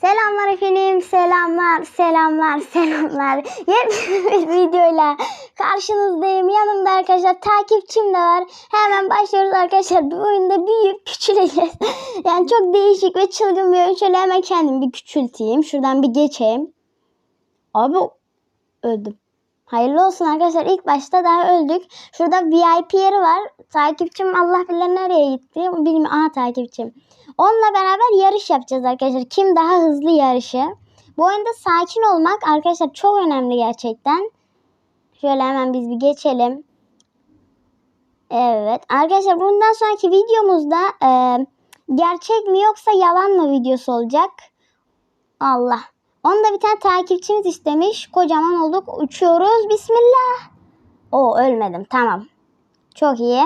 Selamlar efendim, selamlar, selamlar, selamlar. Yepyeni bir videoyla karşınızdayım. Yanımda arkadaşlar takipçim de var. Hemen başlıyoruz arkadaşlar. Bu oyunda büyüyüp küçüleceğiz. yani çok değişik ve çılgın bir oyun. Şöyle hemen kendimi bir küçülteyim. Şuradan bir geçeyim. Abi öldüm. Hayırlı olsun arkadaşlar. İlk başta daha öldük. Şurada VIP yeri var. Takipçim Allah bilir nereye gitti. Bilmiyorum. Aha takipçim. Onunla beraber yarış yapacağız arkadaşlar. Kim daha hızlı yarışı. Bu oyunda sakin olmak arkadaşlar çok önemli gerçekten. Şöyle hemen biz bir geçelim. Evet. Arkadaşlar bundan sonraki videomuzda e, gerçek mi yoksa yalan mı videosu olacak. Allah. Onda bir tane takipçimiz istemiş. Kocaman olduk. Uçuyoruz. Bismillah. O ölmedim. Tamam. Çok iyi.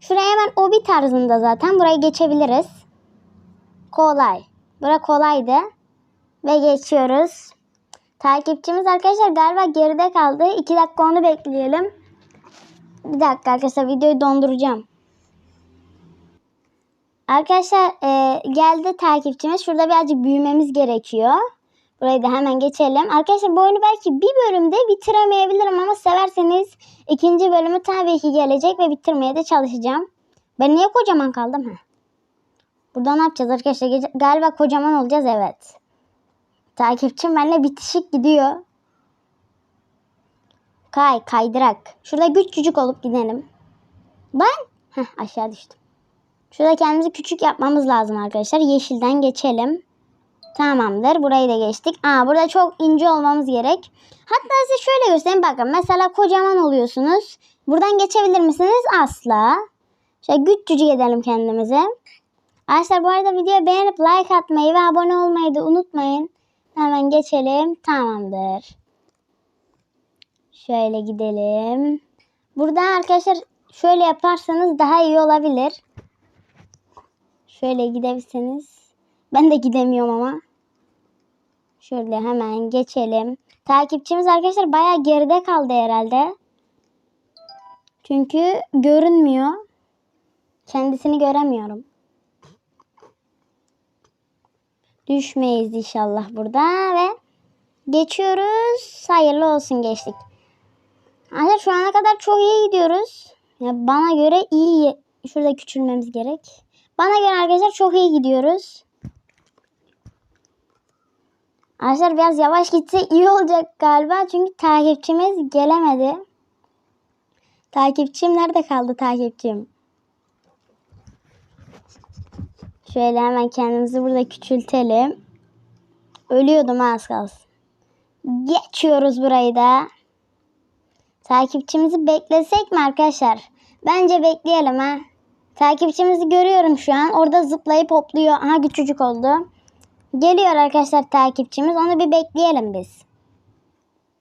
Şuraya hemen obi tarzında zaten. Burayı geçebiliriz. Kolay. Bura kolaydı. Ve geçiyoruz. Takipçimiz arkadaşlar galiba geride kaldı. 2 dakika onu bekleyelim. Bir dakika arkadaşlar videoyu donduracağım. Arkadaşlar e, geldi takipçimiz. Şurada birazcık büyümemiz gerekiyor. Burayı da hemen geçelim. Arkadaşlar bu oyunu belki bir bölümde bitiremeyebilirim ama severseniz ikinci bölümü tabii ki gelecek ve bitirmeye de çalışacağım. Ben niye kocaman kaldım? Heh. Burada ne yapacağız arkadaşlar? Galiba kocaman olacağız evet. Takipçim benimle bitişik gidiyor. Kay kaydırak. Şurada küçücük olup gidelim. Ben Heh, aşağı düştüm. Şurada kendimizi küçük yapmamız lazım arkadaşlar. Yeşilden geçelim. Tamamdır. Burayı da geçtik. Aa, burada çok ince olmamız gerek. Hatta size şöyle göstereyim. Bakın mesela kocaman oluyorsunuz. Buradan geçebilir misiniz? Asla. Şöyle küçücük edelim kendimizi. Arkadaşlar bu arada videoyu beğenip like atmayı ve abone olmayı da unutmayın. Hemen geçelim. Tamamdır. Şöyle gidelim. Burada arkadaşlar şöyle yaparsanız daha iyi olabilir. Şöyle gidebilirseniz. Ben de gidemiyorum ama. Şöyle hemen geçelim. Takipçimiz arkadaşlar bayağı geride kaldı herhalde. Çünkü görünmüyor. Kendisini göremiyorum. Düşmeyiz inşallah burada ve geçiyoruz. Hayırlı olsun geçtik. Arkadaşlar şu ana kadar çok iyi gidiyoruz. Ya bana göre iyi. Şurada küçülmemiz gerek. Bana göre arkadaşlar çok iyi gidiyoruz. Arkadaşlar biraz yavaş gitse iyi olacak galiba. Çünkü takipçimiz gelemedi. Takipçim nerede kaldı takipçim? Şöyle hemen kendimizi burada küçültelim. Ölüyordum az kalsın. Geçiyoruz burayı da. Takipçimizi beklesek mi arkadaşlar? Bence bekleyelim ha. Takipçimizi görüyorum şu an. Orada zıplayıp hopluyor. Aha küçücük oldu. Geliyor arkadaşlar takipçimiz. Onu bir bekleyelim biz.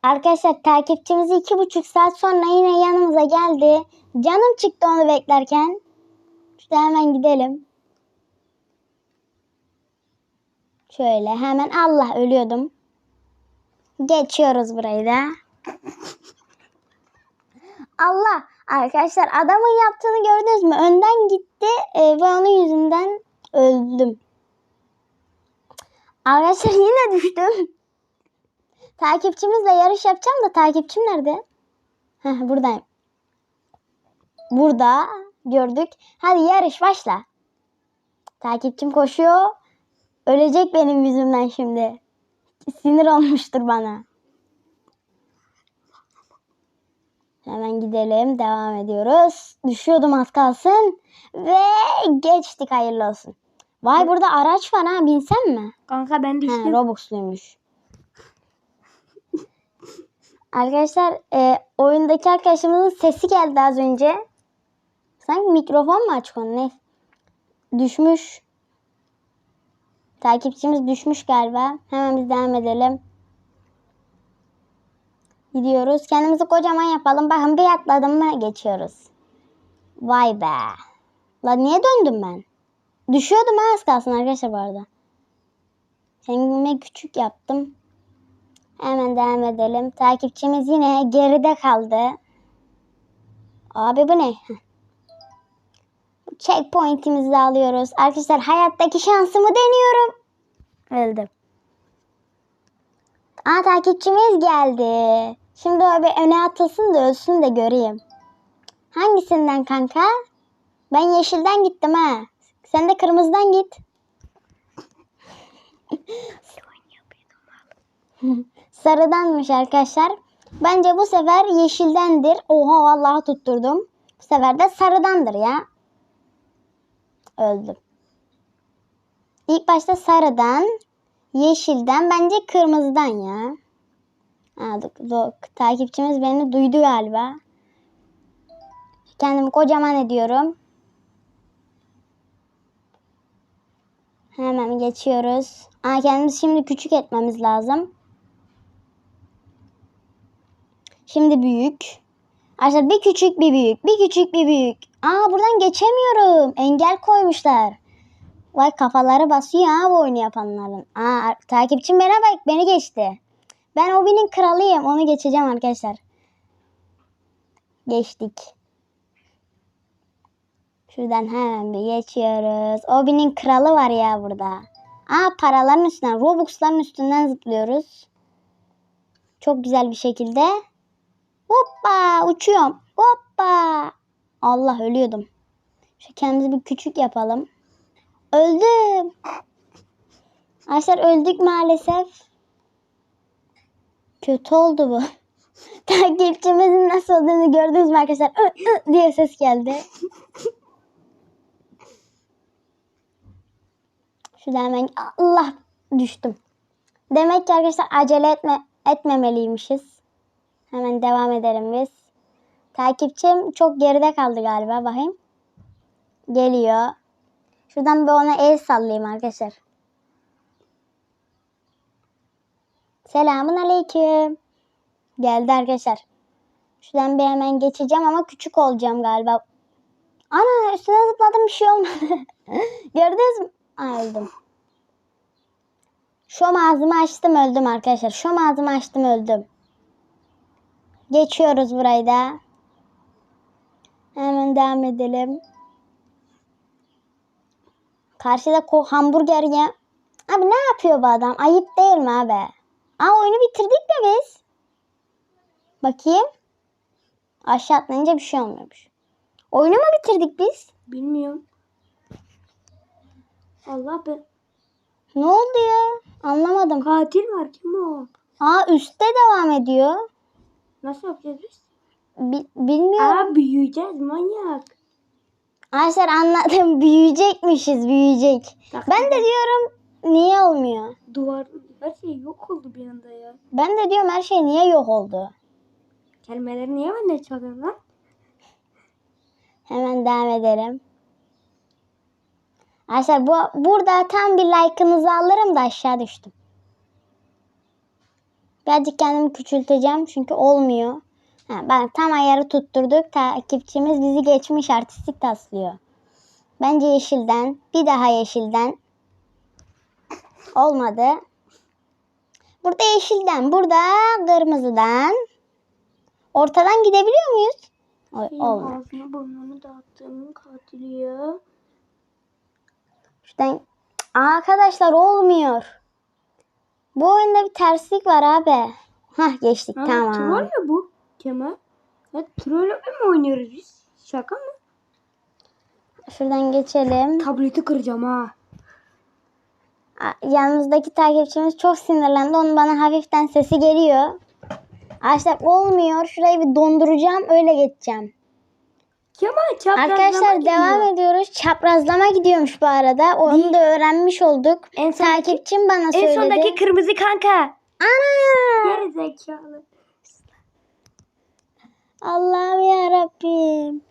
Arkadaşlar takipçimiz iki buçuk saat sonra yine yanımıza geldi. Canım çıktı onu beklerken. İşte hemen gidelim. Şöyle hemen Allah ölüyordum. Geçiyoruz burayı da. Allah arkadaşlar adamın yaptığını gördünüz mü? Önden gitti e, ve onun yüzünden öldüm. Arkadaşlar yine düştüm. Takipçimizle yarış yapacağım da takipçim nerede? Heh, buradayım. Burada gördük. Hadi yarış başla. Takipçim koşuyor. Ölecek benim yüzümden şimdi. Sinir olmuştur bana. Hemen gidelim. Devam ediyoruz. Düşüyordum az kalsın. Ve geçtik hayırlı olsun. Vay burada araç var ha. Binsem mi? Kanka ben He, düştüm. Robux'luymuş. Arkadaşlar e, oyundaki arkadaşımızın sesi geldi az önce. Sanki mikrofon mu açık onun ne? Düşmüş. Takipçimiz düşmüş galiba. Hemen biz devam edelim. Gidiyoruz. Kendimizi kocaman yapalım. Bakın bir atladım mı geçiyoruz. Vay be. La niye döndüm ben? Düşüyordum ha az kalsın arkadaşlar bu arada. Kendime küçük yaptım. Hemen devam edelim. Takipçimiz yine geride kaldı. Abi bu ne? Checkpoint'imizi alıyoruz. Arkadaşlar hayattaki şansımı deniyorum. Öldüm. Aa takipçimiz geldi. Şimdi o bir öne atılsın da ölsün de göreyim. Hangisinden kanka? Ben yeşilden gittim ha. Sen de kırmızıdan git. Sarıdanmış arkadaşlar. Bence bu sefer yeşildendir. Oha vallahi tutturdum. Bu sefer de sarıdandır ya. Öldüm. İlk başta sarıdan, yeşilden, bence kırmızıdan ya. Ha, takipçimiz beni duydu galiba. Kendimi kocaman ediyorum. Hemen geçiyoruz. Aa, kendimizi şimdi küçük etmemiz lazım. Şimdi büyük. Arkadaşlar bir küçük bir büyük. Bir küçük bir büyük. Aa buradan geçemiyorum. Engel koymuşlar. Vay kafaları basıyor ha bu oyunu yapanların. Aa takipçim bana bak beni geçti. Ben Obi'nin kralıyım. Onu geçeceğim arkadaşlar. Geçtik. Şuradan hemen bir geçiyoruz. Obi'nin kralı var ya burada. Aa paraların üstünden, Robux'ların üstünden zıplıyoruz. Çok güzel bir şekilde. Hoppa uçuyorum. Hoppa. Allah ölüyordum. Şu kendimizi bir küçük yapalım. Öldüm. Arkadaşlar öldük maalesef. Kötü oldu bu. Takipçimizin nasıl olduğunu gördünüz mü arkadaşlar? Ü, ü diye ses geldi. Şuradan hemen Allah düştüm. Demek ki arkadaşlar acele etme, etmemeliymişiz. Hemen devam edelim biz. Takipçim çok geride kaldı galiba. Bakayım. Geliyor. Şuradan bir ona el sallayayım arkadaşlar. Selamun aleyküm. Geldi arkadaşlar. Şuradan bir hemen geçeceğim ama küçük olacağım galiba. Ana üstüne zıpladım bir şey olmadı. Gördünüz mü? Öldüm. Şu ağzımı açtım öldüm arkadaşlar. Şu ağzımı açtım öldüm. Geçiyoruz burayı da. Hemen devam edelim. Karşıda hamburger ye. Abi ne yapıyor bu adam? Ayıp değil mi abi? Aa oyunu bitirdik mi biz? Bakayım. Aşağı atlayınca bir şey olmuyormuş. Oyunu mu bitirdik biz? Bilmiyorum. Allah be. Ne oldu ya? Anlamadım. Katil var kim o? Aa üstte devam ediyor. Nasıl yapacağız biz? Bi- bilmiyorum. Aa büyüyeceğiz manyak. Arkadaşlar anladım. Büyüyecekmişiz büyüyecek. Ben de diyorum niye olmuyor? Duvar her şey yok oldu bir anda ya. Ben de diyorum her şey niye yok oldu? Kelimeleri niye bende çalıyorsun lan? Hemen devam edelim. Arkadaşlar bu, burada tam bir like'ınızı alırım da aşağı düştüm. Birazcık kendimi küçülteceğim çünkü olmuyor. Ha, ben tam ayarı tutturduk. Takipçimiz bizi geçmiş artistik taslıyor. Bence yeşilden. Bir daha yeşilden. Olmadı. Burada yeşilden. Burada kırmızıdan. Ortadan gidebiliyor muyuz? Oy, olmadı. ağzını burnunu dağıttığımın katili ya. Şuradan arkadaşlar olmuyor. Bu oyunda bir terslik var abi. Hah geçtik Ha, tamam. Troll mü bu Kemal? Ya troll mi oynuyoruz biz? Şaka mı? Şuradan geçelim. Tableti kıracağım ha. Yanımızdaki takipçimiz çok sinirlendi. Onun bana hafiften sesi geliyor. Arkadaşlar olmuyor. Şurayı bir donduracağım. Öyle geçeceğim. Kemal çaprazlama Arkadaşlar gidiyor. devam ediyoruz. Çaprazlama gidiyormuş bu arada. Onu da öğrenmiş olduk. En Takipçim bana En söyledi. sondaki kırmızı kanka. Ana! Geri zekalı. Allah'ım ya Rabbim.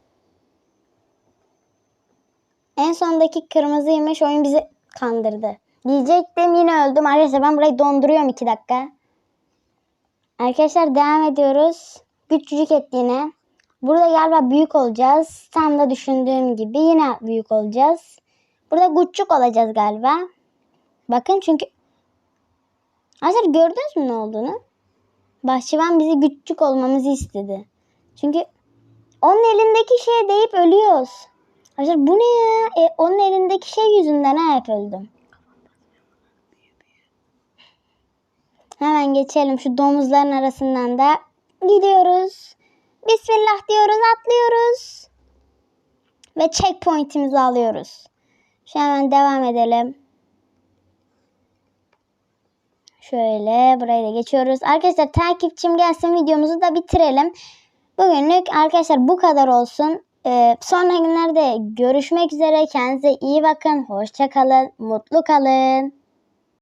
En sondaki kırmızıymış. Oyun bizi kandırdı. Diyecektim yine öldüm. Arkadaşlar ben burayı donduruyorum 2 dakika. Arkadaşlar devam ediyoruz. Küçücük et yine. Burada galiba büyük olacağız. Tam da düşündüğüm gibi yine büyük olacağız. Burada küçük olacağız galiba. Bakın çünkü Arkadaşlar gördünüz mü ne olduğunu? Bahçıvan bizi küçük olmamızı istedi. Çünkü onun elindeki şeye deyip ölüyoruz. Arkadaşlar bu ne ya? E, onun elindeki şey yüzünden hep öldüm. Hemen geçelim şu domuzların arasından da gidiyoruz. Bismillah diyoruz atlıyoruz. Ve checkpoint'imizi alıyoruz. Şu hemen devam edelim. Şöyle burayı da geçiyoruz. Arkadaşlar takipçim gelsin videomuzu da bitirelim. Bugünlük arkadaşlar bu kadar olsun. Ee, sonraki günlerde görüşmek üzere. Kendinize iyi bakın. Hoşça kalın. Mutlu kalın.